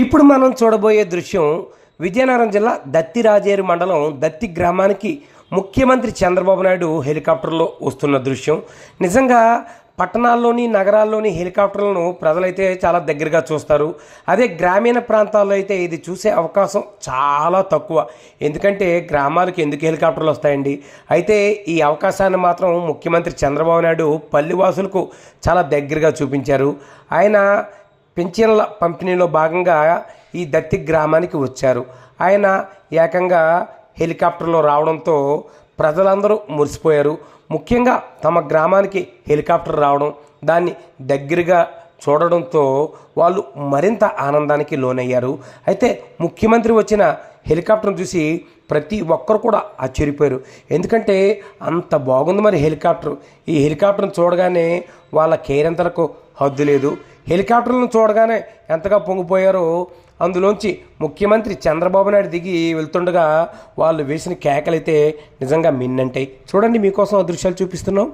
ఇప్పుడు మనం చూడబోయే దృశ్యం విజయనగరం జిల్లా దత్తి రాజేరు మండలం దత్తి గ్రామానికి ముఖ్యమంత్రి చంద్రబాబు నాయుడు హెలికాప్టర్లో వస్తున్న దృశ్యం. నిజంగా పట్టణాల్లోని నగరాల్లోని హెలికాప్టర్లను ప్రజలైతే చాలా దగ్గరగా చూస్తారు. అదే గ్రామీణ ప్రాంతాల్లో అయితే ఇది చూసే అవకాశం చాలా తక్కువ. ఎందుకంటే గ్రామాలకు ఎందుకు హెలికాప్టర్లు వస్తాయండి? అయితే ఈ అవకాశాన్ని మాత్రం ముఖ్యమంత్రి చంద్రబాబు నాయుడు పల్లివాసులకు చాలా దగ్గరగా చూపించారు. ఆయన పింఛన్ల పంపిణీలో భాగంగా ఈ దత్తి గ్రామానికి వచ్చారు. ఆయన ఏకంగా హెలికాప్టర్లో రావడంతో ప్రజలందరూ మురిసిపోయారు. ముఖ్యంగా తమ గ్రామానికి హెలికాప్టర్ రావడం దాన్ని దగ్గరగా చూడడంతో వాళ్ళు మరింత ఆనందానికి లోనయ్యారు. అయితే ముఖ్యమంత్రి వచ్చిన హెలికాప్టర్ను చూసి ప్రతి ఒక్కరు కూడా ఆశ్చర్యపోయారు. ఎందుకంటే అంత బాగుంది మరి హెలికాప్టర్. ఈ హెలికాప్టర్ను చూడగానే వాళ్ళ కేరింతలకు హద్దు లేదు. హెలికాప్టర్లను చూడగానే ఎంతగా పొంగిపోయారో అందులోంచి ముఖ్యమంత్రి చంద్రబాబు నాయుడు దిగి వెళ్తుండగా వాళ్ళు వేసిన కేకలైతే నిజంగా మిన్నంటాయి. చూడండి మీకోసం ఆ దృశ్యాలు చూపిస్తున్నాం.